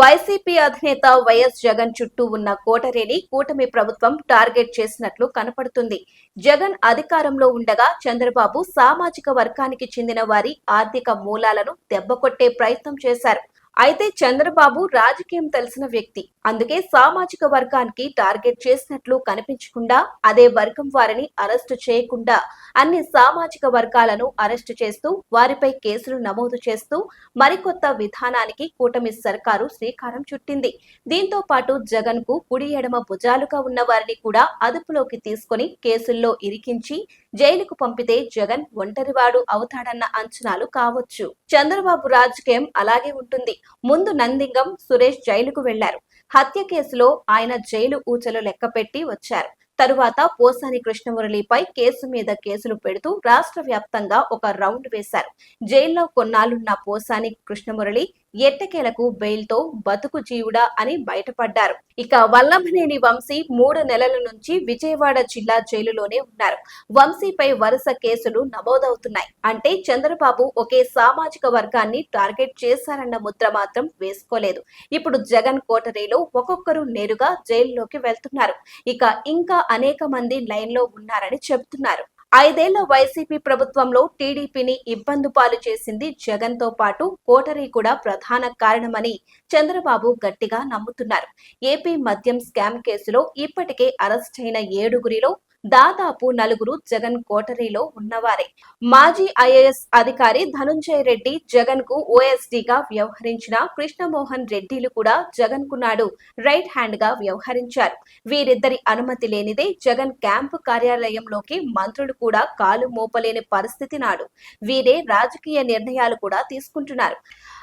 YCP అధినేత YS Jagan చుట్టూ ఉన్న కోటరేని కూటమి ప్రభుత్వం టార్గెట్ చేసినట్లు కనపడుతుంది. జగన్ అధికారంలో ఉండగా చంద్రబాబు సామాజిక వర్గానికి చెందిన వారి ఆర్థిక మూలాలను దెబ్బకొట్టే ప్రయత్నం చేశారు. అయితే చంద్రబాబు రాజకీయం తెలిసిన వ్యక్తి. అందుకే సామాజిక వర్గానికి టార్గెట్ చేసినట్లు కనిపించకుండా అదే వర్గం వారిని అరెస్టు చేయకుండా అన్ని సామాజిక వర్గాలను అరెస్టు చేస్తూ వారిపై కేసులు నమోదు చేస్తూ మరికొత్త విధానానికి కూటమి సర్కారు శ్రీకారం చుట్టింది. దీంతో పాటు జగన్కు కుడి ఎడమ భుజాలుగా ఉన్న వారిని కూడా అదుపులోకి తీసుకొని కేసుల్లో ఇరికించి జైలుకు పంపితే జగన్ ఒంటరివాడు అవుతాడన్న అంచనాలు కావచ్చు. చంద్రబాబు రాజకీయం అలాగే ఉంటుంది. ముందు నందింగం సురేష్ జైలుకు వెళ్ళారు. హత్య కేసులో ఆయన జైలు ఊచలు లెక్కపెట్టి వచ్చారు. తరువాత పోసాని కృష్ణమురళిపై కేసు మీద కేసులు పెడుతూ రాష్ట్ర వ్యాప్తంగా ఒక రౌండ్ వేశారు. జైల్లో కొన్నాళ్ళున్న పోసాని కృష్ణమురళి ఎట్టకేలకు బెయిల్తో బతుకు జీవుడా అని బయటపడ్డారు. ఇక వల్లభనేని వంశీ మూడు నెలల నుంచి విజయవాడ జిల్లా జైలులోనే ఉన్నారు. వంశీపై వరుస కేసులు నమోదవుతున్నాయి. అంటే చంద్రబాబు ఒకే సామాజిక వర్గాన్ని టార్గెట్ చేశారన్న ముద్ర మాత్రం వేసుకోలేదు. ఇప్పుడు జగన్ కోటరీలో ఒక్కొక్కరు నేరుగా జైల్లోకి వెళ్తున్నారు. ఇక ఇంకా అనేక మంది లైన్లో ఉన్నారని చెబుతున్నారు. ఐదేళ్ళ వైసీపీ ప్రభుత్వంలో టీడీపీని ఇబ్బంది పాలు చేసింది జగన్తో పాటు కోటరీ కూడా ప్రధాన కారణమని చంద్రబాబు గట్టిగా నమ్ముతున్నారు. ఏపీ మద్యం స్కామ్ కేసులో ఇప్పటికే అరెస్ట్ అయిన ఏడుగురిలో దాదాపు నలుగురు జగన్ కోటరీలో ఉన్నవారే. మాజీ ఐఏఎస్ అధికారి ధనుంజయ రెడ్డి జగన్కు ఓఎస్డీగా వ్యవహరించిన కృష్ణమోహన్ రెడ్డిలు కూడా జగన్కు నాడు రైట్ హ్యాండ్గా వ్యవహరించారు. వీరిద్దరి అనుమతి లేనిదే జగన్ క్యాంపు కార్యాలయంలోకి మంత్రులు కూడా కాలు మోపలేని పరిస్థితి నాడు. వీరే రాజకీయ నిర్ణయాలు కూడా తీసుకుంటున్నారు.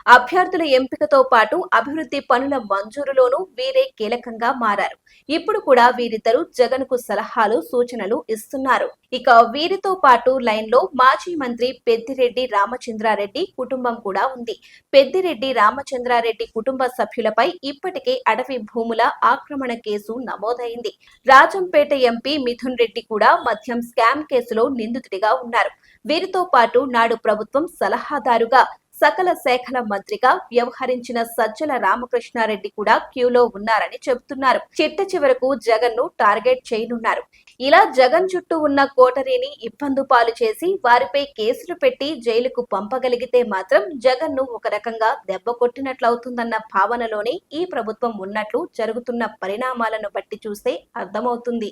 అభ్యర్థుల ఎంపికతో పాటు అభివృద్ధి పనుల మంజూరులోనూ వీరే కీలకంగా మారారు. ఇప్పుడు కూడా వీరిద్దరూ జగన్కు సలహాలు సూచనలు ఇస్తున్నారు. ఇక వీరితో పాటు లైన్లో మాజీ మంత్రి పెద్దిరెడ్డి రామచంద్రారెడ్డి కుటుంబం కూడా ఉంది. పెద్దిరెడ్డి రామచంద్రారెడ్డి కుటుంబ సభ్యులపై ఇప్పటికే అడవి భూముల ఆక్రమణ కేసు నమోదైంది. రాజంపేట ఎంపీ మిథున్ రెడ్డి కూడా మద్యం స్కామ్ కేసులో నిందితుడిగా ఉన్నారు. వీరితో పాటు నాడు ప్రభుత్వం సలహాదారుగా సకల శాఖల మంత్రిగా వ్యవహరించిన సజ్జల రామకృష్ణారెడ్డి కూడా క్యూలో ఉన్నారని చెబుతున్నారు. చిట్ట చివరకు జగన్ను టార్గెట్ చేయనున్నారు. ఇలా జగన్ చుట్టూ ఉన్న కోటరీని ఇబ్బందు పాలు చేసి వారిపై కేసులు పెట్టి జైలుకు పంపగలిగితే మాత్రం జగన్ను ఒక రకంగా దెబ్బ కొట్టినట్లవుతుందన్న భావనలోనే ఈ ప్రభుత్వం ఉన్నట్లు జరుగుతున్న పరిణామాలను బట్టి చూస్తే అర్థమవుతుంది.